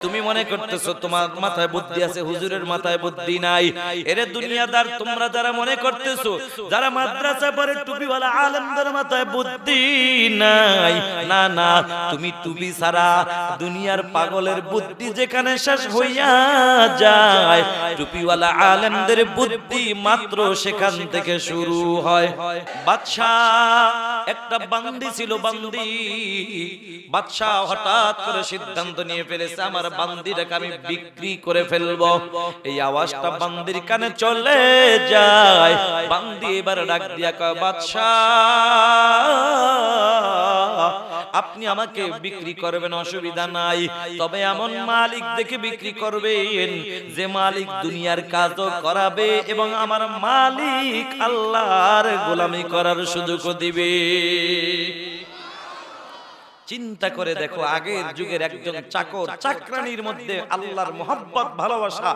তুমি মনে করতেছো তোমার মাথায় বুদ্ধি আছে, হুজুরের মাথায় বুদ্ধি নাই। এরে দুনিয়াদার, তোমরা যারা মনে করতেছো, যারা মাদ্রাসা পড়ে, টুপিওয়ালা আলেমদের মাথায় বুদ্ধি নাই। না না, তুমি টুপি ছাড়া দুনিয়ার পাগলের বুদ্ধি যেখানে শেষ হইয়া যায়, টুপিওয়ালা আলেমদের বুদ্ধি মাত্র সেখান থেকে শুরু হয়। বাদশাহ একটা বান্দি ছিল বান্দি। বাদশাহ হঠাৎ করে সিদ্ধান্ত নিয়ে ফেলেছে, আমার বান্দিটাকে আমি বিক্রি করে ফেলব। এই আওয়াজটা বান্দির কানে চলে যায়। বান্দি এবার ডাক দিয়া কয়, বাদশাহ! আপনি আমাকে বিক্রি করবেন, অসুবিধা নাই। তবে এমন মালিক দেখে বিক্রি করবেন, যে মালিক দুনিয়ার কাজও করাবে এবং আমার মালিক আল্লাহর গোলামি করার সুযোগ দিবে। চিন্তা করে দেখো, আগের যুগের একজন চাকর, চাকরানির মধ্যে আল্লাহর মোহাব্বত, ভালোবাসা,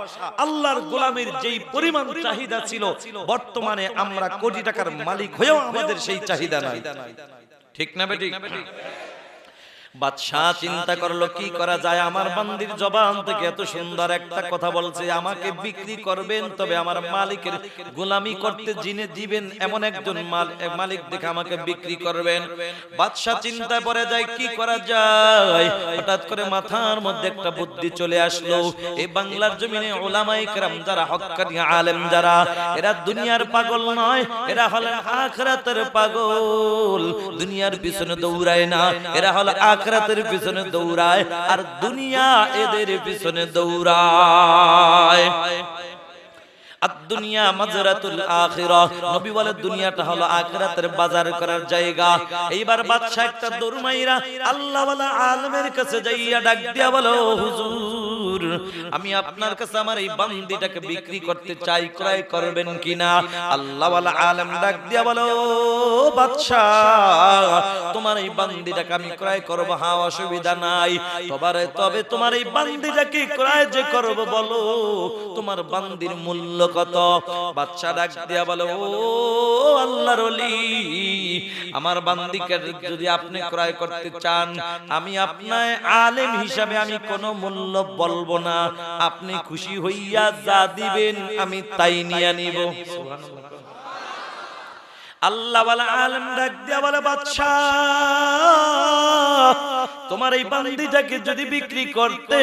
আল্লাহর গোলামের যেই পরিমাণ চাহিদা ছিল, বর্তমানে আমরা কোটি টাকার মালিক হয়েও আমাদের সেই চাহিদা নাই। ঠিক না বেটি বাদশাহ চিন্তা করল কি করা যায়? আমার বান্দির জবান থেকে এত সুন্দর একটা কথা বলছে আমাকে বিক্রি করবেন তবে আমার মালিকের গোলামি করতে জিনে দিবেন এমন একজন মালিক দেখে আমাকে বিক্রি করবেন। বাদশাহ চিন্তায় পড়ে যায় কি করা যায়? হঠাৎ করে মাথার মধ্যে একটা বুদ্ধি চলে আসলো। এই বাংলার জমিনে ওলামাই কেরাম যারা হক্কানি আলেম যারা এরা দুনিয়ার পাগল নয় এরা হলেন আখরাতের পাগল দুনিয়ার পিছনে দৌড়ায় না এরা হলো আখরাতের পিছনে দৌড়ায় আর দুনিয়া এদের পিছনে দৌড়ায়। নবী বলে, দুনিয়াটা হলো বাজার করার জায়গা। একটা আল্লাহ আলমের কাছে যাইয়া ডাক দিয়া বলো হুজুর আমি আপনার কাছে আমার এই বান্দিটাকে বিক্রি করতে চাই, ক্রয় করবেন কিনা? আল্লাহ ওয়ালা আলম ডাক দিয়া বলো বাদশা তোমার এই বান্দিটাকে আমি ক্রয় করব হ্যাঁ অসুবিধা নাই। তবে তবে তোমার এই বান্দিটাকে ক্রয় যে করব বলো, তোমার বান্দির মূল্য কত? বাচ্চা ডাক দিয়া বলো, ও আল্লাহর ওলি, আমার বান্দিকে যদি আপনি ক্রয় করতে চান, আমি আপনার আলেম হিসাবে আমি কোনো মূল্য বলব না। আপনি খুশি হইয়া যা দিবেন, আমি তাই নিয়ে নিব। আল্লাহ ওয়ালা আলেম ডাক দিয়া বলে, বাদশাহ, তোমার এই বান্দিটাকে যদি বিক্রি করতে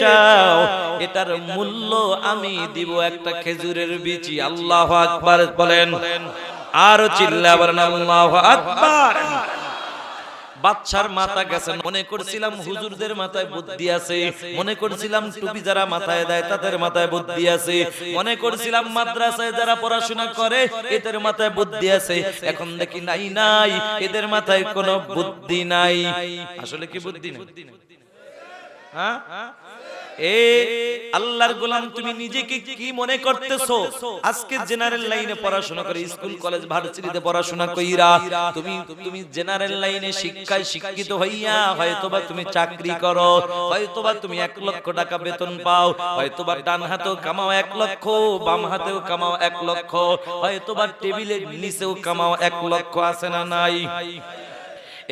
চাও, এটার মূল্য আমি দিব একটা খেজুরের বিচি। আল্লাহ আকবার বলেন। আর চিল্লা বলেন আল্লাহ আকবার। বাচ্চার মাথা গেছে। মনে করছিলাম হুজুরদের মাথায় বুদ্ধি আছে। মনে করছিলাম টুপি যারা মাথায় দেয় তাদের মাথায় বুদ্ধি আছে। মনে করছিলাম মাদ্রাসায় যারা পড়াশোনা করে এদের মাথায় বুদ্ধি আছে। এখন দেখি নাই নাই এদের মাথায় কোনো বুদ্ধি নাই। আসলে কি বুদ্ধি নাই? হ্যাঁ? এ আল্লাহর গোলাম, তুমি নিজেকে কি মনে করতেছো? আজকে জেনারেল লাইনে পড়াশোনা করে স্কুল কলেজ ভার্সিটিতে পড়াশোনা কইরা তুমি তুমি জেনারেল লাইনে শিক্ষায় শিক্ষিত হইয়া হয়তোবা তুমি চাকরি করো, হয়তোবা তুমি এক লক্ষ টাকা বেতন পাও, হয়তোবা ডান হাতেও কামাও এক লক্ষ, বাম হাতেও কামাও এক লক্ষ, হয়তোবা টেবিলের নিচেও কামাও এক লক্ষ আছে না নাই?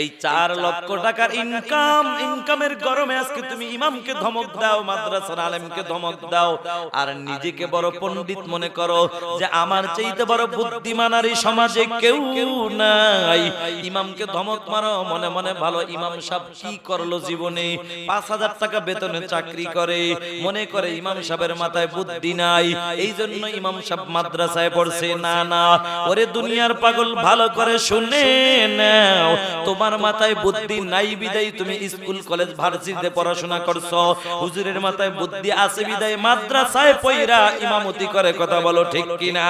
এই চার লক্ষ টাকার ইনকাম ইনকামের গরমে আজকে তুমি ইমামকে ধমক দাও, মাদ্রাসার আলেমকে ধমক দাও, আর নিজেকে বড় পণ্ডিত মনে করো যে আমার চাইতে বড় বুদ্ধিমান আর এই সমাজে কেউ নাই। ইমামকে ধমক মারো, মনে মনে ভালো ইমাম সাহেব কি করল জীবনে? পাঁচ হাজার টাকা বেতনে চাকরি করে, মনে করে ইমাম সাহেবের মাথায় বুদ্ধি নাই। এই জন্য ইমাম সাহেব মাদ্রাসায় পড়ছে। না না, ওরে দুনিয়ার পাগল ভালো করে শুনে নাও। তোমার মাথায় বুদ্ধি নাই বিদায়, তুমি স্কুল, কলেজ, ভার্সিটিতে পড়াশোনা করছ। হুজুরের মাথায় বুদ্ধি আছে বিদায়, মাদ্রাসায় পয়রা ইমামতি করে, কথা বলো ঠিক কিনা?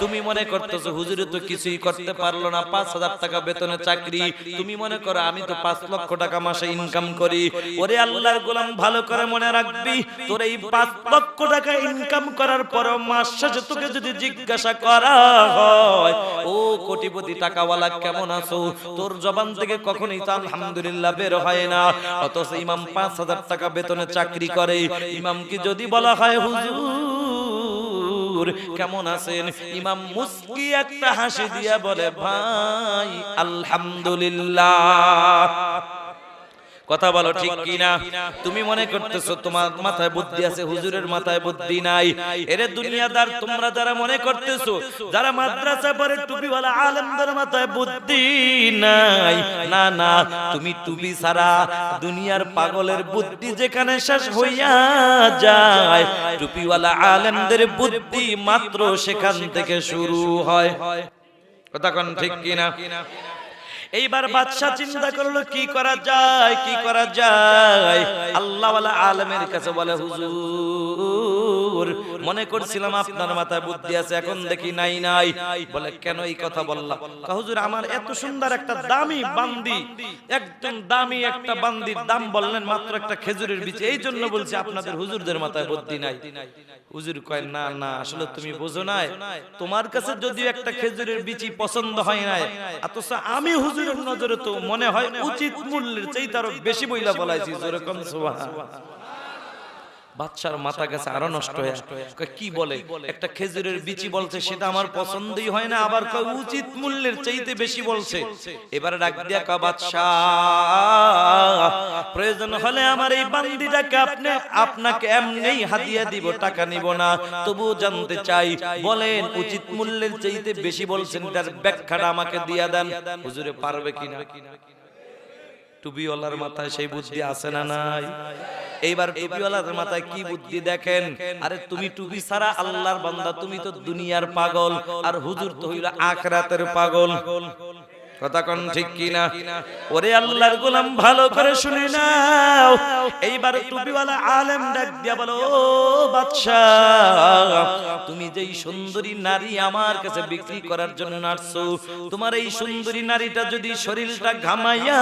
তুমি মনে করতেছো, হুজুরে তো কিছুই করতে পারল না, পাঁচ হাজার টাকা বেতনে চাকরি। তুমি মনে করো, আমি তো পাঁচ লক্ষ টাকা মাসে ইনকাম করি। ওরে আল্লাহর গোলাম, ভালো করে মনে রাখবি, তোর এই পাঁচ লক্ষ টাকা ইনকাম করার পর মাস শেষে তোকে যদি জিজ্ঞাসা করা হয়, ও কোটিপতি টাকাওয়ালা কেমন আছো? তোর জবান থেকে কখনই তো আলহামদুলিল্লাহ বের হয় না। অথচ ইমাম পাঁচ হাজার টাকা বেতনে চাকরি করে। ইমামকে যদি বলা হয়, হুজুর, কেমন আছেন? ইমাম মুসকি একটা হাসি দিয়া বলে, ভাই, আলহামদুলিল্লাহ। কথা বলো ঠিক কিনা? তুমি মনে করতেছো তোমার মাথায় বুদ্ধি আছে হুজুরের মাথায় বুদ্ধি নাই। এরে দুনিয়াদার তোমরা যারা মনে করতেছো যারা মাদ্রাসা পড়ে টুপিওয়ালা আলেমদের মাথায় বুদ্ধি নাই। না না তুমি টুপি ছাড়া দুনিয়ার পাগলের বুদ্ধি যেখানে শেষ হইয়া যায়। টুপিওয়ালা আলেমদের বুদ্ধি মাত্র সেখান থেকে শুরু হয়। কথা কোন? ঠিক কিনা? এইবার বাদশাহ চিন্তা করল কি করা যায় কি করা যায়? আল্লাহ আলমের কাছে বলে হুজুর মনে করছিলাম আপনার মাথায় বুদ্ধি আছে, এখন দেখি নাই নাই। বলে, কেন এই কথা বললাম হুজুর, আমার এত সুন্দর একটা দামি বান্দি, একদম দামি একটা বান্দির দাম বললেন মাত্র একটা খেজুরের বীজ। এই জন্য বলছি আপনাদের হুজুরদের মাথায় বুদ্ধি নাই। হুজুর কয়, না না, আসলে তুমি বোঝো নাই। তোমার কাছে যদিও একটা খেজুরের বিচি পছন্দ হয় নাই, অথচ আমি হুজুরের নজরে তো মনে হয় উচিত মূল্যের চাইতে আরও বেশি বইলা বলাইছি যেরকম সুবহান বাচ্চার মাথা গেছে আরও নষ্ট হয়ে কি বলে? একটা খেজুরের বিচি বলছে সেটা আমার পছন্দই হয় না আবার কয় উচিত মূল্যের চাইতে বেশি বলছে। এবারে ডাক দিয়া কা বাচ্চা প্রয়োজন হলে আমার এই বান্দিটাকে আপনি আপনাকে এমনিই হাদিয়া দিব টাকা নিব না। তবু জানতে চাই বলেন উচিত মূল্যের চাইতে বেশি বলছেন তার ব্যাখ্যাটা আমাকে দিয়া দেন। হুজুরে পারবে কিনা? টুপিওয়ালার মাথায় সেই বুদ্ধি আছে না নাই? এইবার টুপিওয়ালার মাথায় কি বুদ্ধি দেখেন? আরে তুমি টুপি ছাড়া আল্লাহর বান্দা তুমি তো দুনিয়ার পাগল। আর হুজুর তো হইল আখরাতের পাগল। কথা কোন ঠিক কিনা ওরে আল্লাহর গোলাম ভালো করে শুনে নাও। এইবার টুপিওয়ালা আলেম ডাক দিয়া বলো তুমি যেই সুন্দরী নারী আমার কাছে বিক্রি করার জন্য আসছো তোমার এই সুন্দরী নারীটা যদি শরীরটা ঘামাইয়া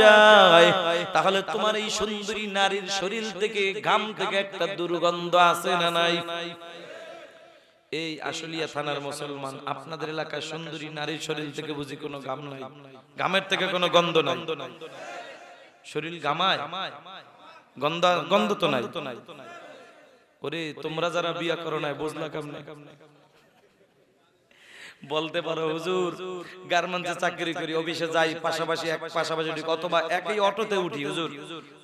যায় তাহলে তোমার এই সুন্দরী নারীর শরীর থেকে ঘাম থেকে একটা দুর্গন্ধ আছে না নাই? এই আসলিয়া থানার মুসলমান আপনাদের এলাকার সুন্দরী নারীর শরীর থেকে বুঝি কোনো গাম নাই। গামের থেকে কোনো গন্ধ নাই। শরীর গামায়? গন্ধ গন্ধ তো নাই। ওরে তোমরা যারা বিয়া করো নাই বুঝলা কেমনে বলতে পারো হুজুর গার্মেন্টসে চাকরি করি অফিসে যাই পাশাপাশি এক পাশাপাশি উঠি অথবা একই অটোতে উঠি হুজুর।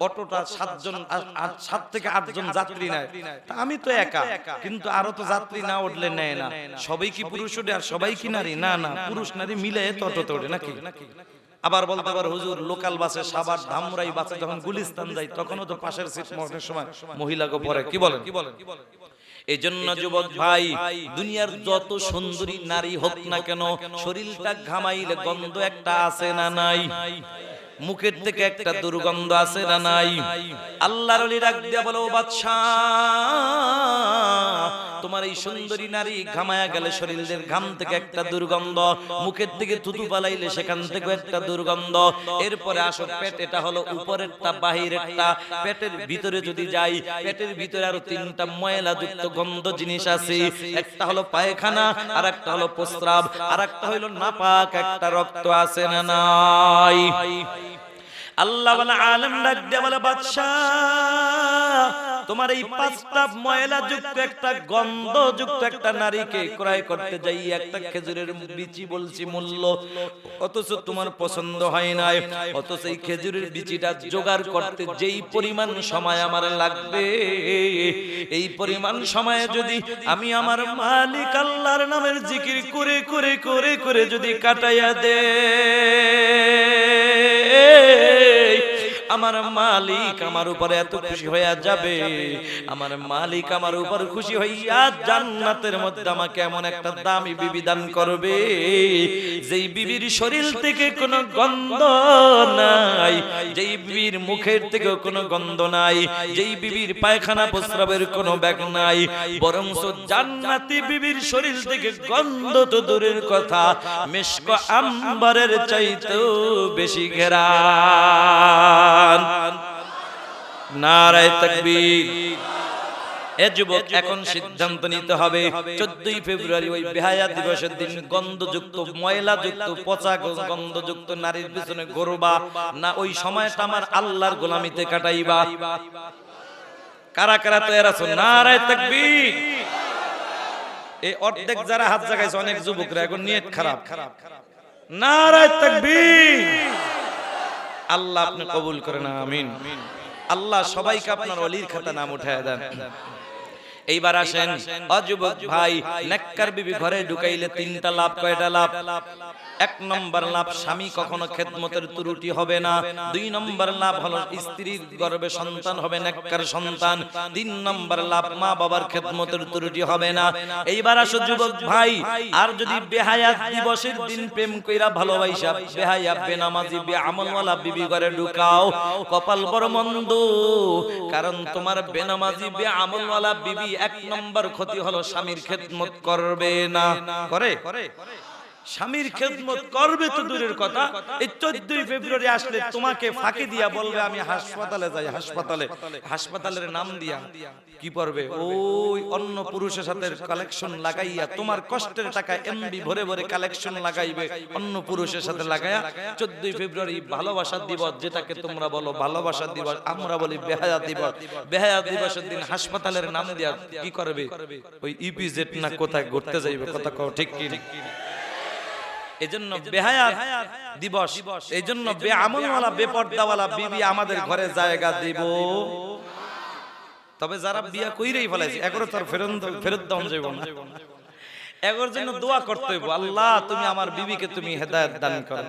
অটোটা সাতজন সাত থেকে আটজন যাত্রী নেয়। তা আমি তো একা কিন্তু আরও তো যাত্রী না উঠলে নেয় না। সবাই কি পুরুষ ওঠে আর সবাই কি নারী? না না পুরুষ নারী মিলে তো অটোতে ওঠে নাকি? আবার বলতে পারো হুজুর লোকাল বাসে সাবার ধামরাই বাসে যখন গুলিস্তান যাই তখনও তো পাশের সিট অনেক সময় মহিলাকে পরে। কি বলেন কি বলেন? এই জন্য যুবক ভাই দুনিয়ার যত সুন্দরী নারী হোক না কেন শরীরটা ঘামাইলে গন্ধ একটা আছে না নাই। মুখের থেকে একটা দুর্গন্ধ আছে না নাই। আল্লাহর ডাক দিয়া বলো বাদশা তোমার এই সুন্দরী নারী ঘামায়া গেলে শরীরের ঘাম থেকে একটা দুর্গন্ধ মুখের থেকে থুতু পালাইলে সেখান থেকে একটা দুর্গন্ধ। এরপরে আসো পেট এটা হলো উপরেরটা বাহিরেরটা পেটের ভিতরে যদি যাই পেটের ভিতরে আরও তিনটা ময়লা যুক্ত গন্ধ জিনিস আছে একটা হলো পায়খানা আর একটা হলো প্রস্রাব আর একটা হলো নাপাক একটা রক্ত আছে না নাই। আল্লাহ আলম ডাক দিয়ে বলে বাদশাহ তোমার এই পাঁচটা ময়লা যুক্ত একটা গন্ধ যুক্ত একটা নারীকে ক্রয় করতে যাই, একটা খেজুরের বিচি বলছি মূল্য। অথচ তোমার পছন্দ হয় নাই, অথচ এই খেজুরের বিচিটা জোগাড় করতে যেই পরিমাণ সময় আমার লাগবে, এই পরিমাণ সময়ে যদি আমি আমার মালিক আল্লাহর নামের জিকির করে করে করে করে যদি কাটাইয়া দে আমার মালিক আমার উপরে এত খুশি হইয়া যাবে। আমার মালিক আমার উপর খুশি হইয়া জান্নাতের মধ্যে আমাকে এমন একটা দামি বিবি দান করবে, যেই বিবির শরীর থেকে কোনো গন্ধ নাই, যেই বিবির মুখের থেকে কোনো গন্ধ নাই, যেই বিবির পায়খানা প্রস্রাবের কোনো ব্যাগ নাই বরং জান্নাতি বিবির শরীর থেকে গন্ধ তো দূরের কথা, মেশক আম্বারের চাইতেও বেশি ঘেরা। নারায় তাকবীর। এ যুবক এখন সিদ্ধান্ত নিতে হবে। চোদ্দই ফেব্রুয়ারি ওই বেহায়া দিবসের দিন গন্ধযুক্ত ময়লা যুক্ত পচা গন্ধযুক্ত নারীর পিছনে গরবা না ওই সময়টা আমার আল্লাহর গোলামিতে কাটাইবা। কারা কারা তৈরি আছো? নারায় তাকবীর। এই অর্ধেক যারা হাত জাগাইছে অনেক যুবকরা এখন নিয়ত খারাপ। নারায় তাকবীর। আল্লাহ আপনি কবুল করেন আমিন। আল্লাহ সবাইকে আপনার অলির খাতা নাম উঠায় দেন। এইবার আসেন। অযুবক ভাই, নেককার বিবি ঘরে ঢুকাইলে তিনটা লাভ, কয়টা লাভ? এক নম্বর লাভ, স্বামী কখনো খেদমতের ত্রুটি হবে না। দুই নম্বর লাভ হলো স্ত্রীর গর্ভে সন্তান হবে, নেককার সন্তান। তিন নম্বর লাভ মা বাবার খেদমতের ত্রুটি হবে না। এইবার আসো যুবক ভাই, আর যদি বেহায়াত দিবসের দিন প্রেম কইরা ভালোবাসা বেহায়া বেনামাজি বে আমলওয়ালা বিবি ঘরে ঢুকাও। কপাল বড় মন্দ, কারণ তোমার বেনামাজি বে আমলওয়ালা বিবি এক নম্বর ক্ষতি হলো স্বামীর খেদমত করবে না। করে? স্বামীর খেদমত করবে তো দূরের কথা। এই চোদ্দই ফেব্রুয়ারি আসলে তোমাকে ফাঁকি দিয়া বলবে আমি হাসপাতালে যাই হাসপাতালে হাসপাতালের নাম দিয়া কি পড়বে ওই অন্য পুরুষের সাথে কালেকশন লাগাইয়া তোমার কষ্টের টাকা এমবি ভরে ভরে কালেকশন লাগাইবে অন্য পুরুষের সাথে লাগাইয়া। চোদ্দই ফেব্রুয়ারি ভালোবাসা দিবস যেটাকে তোমরা বলো ভালোবাসা দিবস আমরা বলি বেহায়া দিবস। বেহায়া দিবসের দিন হাসপাতালের নাম দিয়া কি করবে? ওই ইপিজেড না কোথায় ঘুরতে যাইবে কথা কও ঠিক কি এজন্য বেহায়াত দিবস এজন্য বেআমলওয়ালা বেপর্দাওয়ালা বিবি আমাদের ঘরে জায়গা দিব। তবে যারা বিয়া কইরেই ফেলাইছে এগারো তার ফেরত ফেরত দাম যাইব না এগোর জন্য দোয়া করতে হইব। আল্লাহ তুমি আমার বিবিকে তুমি হেদায়ত দান করো।